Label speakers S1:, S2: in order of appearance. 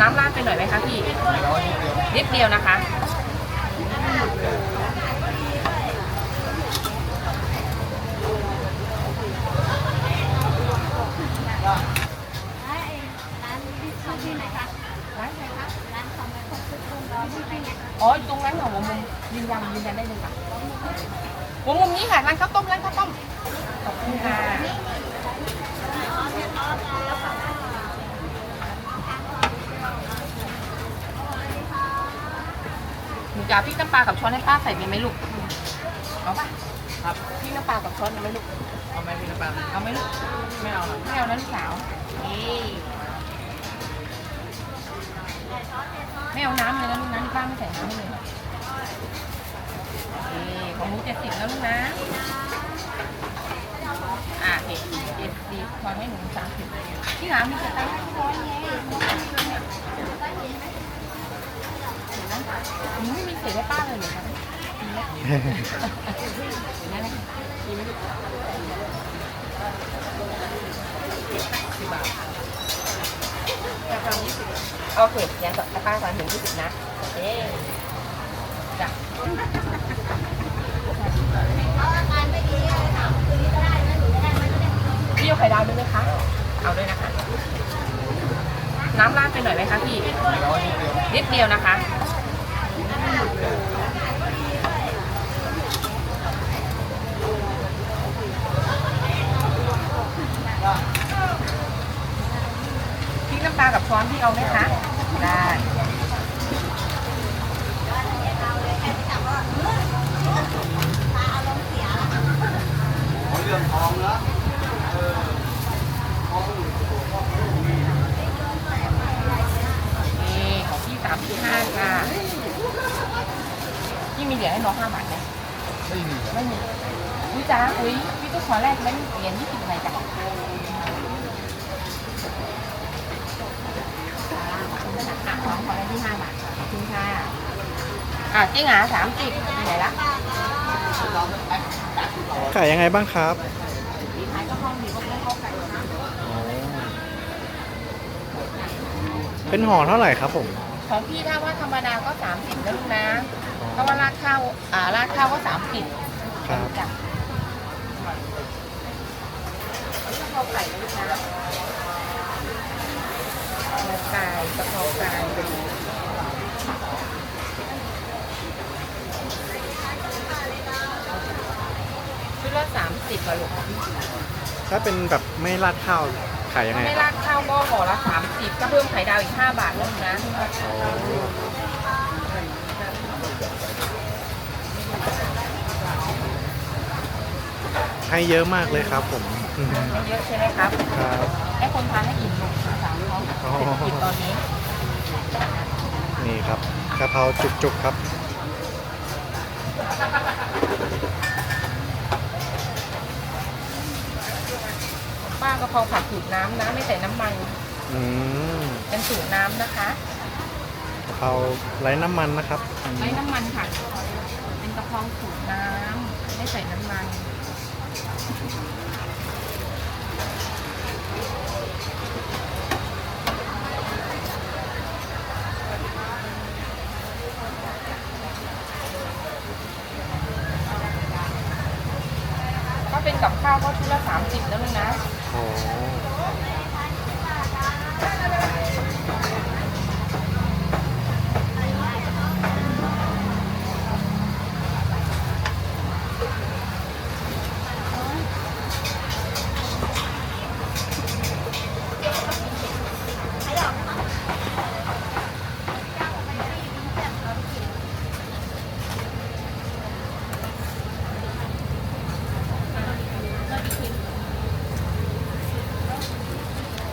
S1: น้ำราดไปหน่อยไหมคะพี่นิดเดียวนะคะ
S2: ร้านของที่ไหนคะ
S1: ร้านไหนคะ
S2: ร้านของแม่คนทุกคนร้อนที่ไหนคะ
S1: อ๋ออยู่ตรงร้านของหัวมุมยืนยันยืนยันได้เลยค่ะหัวมุมนี้ค่ะร้านข้าวต้มร้านข้าวต้มขอบคุณค่ะ นูจะเอาพริกน้ำปลากับช้อนให้ป้าใส่มีไหมลูกเอาปะ
S3: ครับ
S1: พริกน้ำปลากับช้อนเอาไหมลูก
S3: เอาไหมพี่น้ำปลา
S1: เอาไหมลูก
S3: ไม่เอาหรอก
S1: ไม่เอานะลูกสาวนี่ไม่เอาน้ำเลยนะลูกนะนี่ป้าไม่ใส่น้ำให้เลยนี่ของหนูเจ็ดสิบแล้วลูกนะอะเห็ดเจ็ดสิบพอให้หนูสามสิบที่ร้านมีแต่ตั้งค์ร้อยไงเห็น ไหมหนูไม่มีเศษให้ป้าเลยเหรอคะมีไหมเห็นไหมเลยมีไหมกสิบบาทกะเพรายี่สิบโอเคงั้นกับป้าสามถึงยี่สิบนะโอเคจ้ะพี่เอาไข่ดาวด้วยไหมคะ เอาด้วยนะคะ น้ำราดไปหน่อยไหมคะพี่ นิดเดียวนะคะ พริ กน้ำปลากับช้อนพี่เอาไหมคะ ได้
S3: เรื่องทองแล้ว
S1: นี่ของพี่สามสิบห้าค่ะ พี่มีเหรียญให้น้องห้าบาทไหม
S3: ไม่มี
S1: ไม่มีอุ้ยจ้าอุ้ยพี่ต้องขอแรกแบงค์เหรียญยี่สิบไหนจ้ะอะ น้องขอได้ที่ห้าบาทขอบคุณค่ะอะเจ๊หงาสามสิบไหนละ
S4: ขายยังไงบ้างครับ
S1: ขายก็ห้องดีก็ไม่เข้าไก่นะ
S4: เป็นห่อเท่าไหร่ครับผม
S1: ของพี่ถ้าว่าธรรมดาก็สามสิบนะลูกนะถ้าว่าราดข้าวอ่าราดข้าวก็สามสิบ
S4: ครับ
S1: จ้ะกะเพราไก่นะลูกนะกะเพราไก่กะเพราไก่ สามสิบอะลูก
S4: ถ้าเป็นแบบไม่ราดข้าวขายยังไง
S1: ไม่
S4: ครั
S1: รา
S4: บ
S1: ดข้าวก็ห่อละสามสิบก็เพิ่มไข่ดาวอีกห้าบาทลูกนะ
S4: ให้เยอะมากเลยครับผมอืม
S1: ไม่เยอะใช่ไหมครับ
S4: ครับ
S1: ให้คนทานให้อิ่มลูกสงสารเขา
S4: อ๋อ
S1: เศรษฐกิจตอนนี้
S4: นี่ครับกะเพราจุกๆครับ
S1: ป้ากะเพราผัดสูตรน้ำนะไม่ใส่น้ำมัน
S4: อืม
S1: เป็นสูตรน้ำนะคะ
S4: กะเพราไร้น้ำมันนะครับอืม
S1: ไม่น้ำมันค่ะ เป็นกะเพราสูตรน้ำไม่ใส่น้ำมัน กับข้าวก็ชุดละสามสิบแล้วนะ
S4: โอ้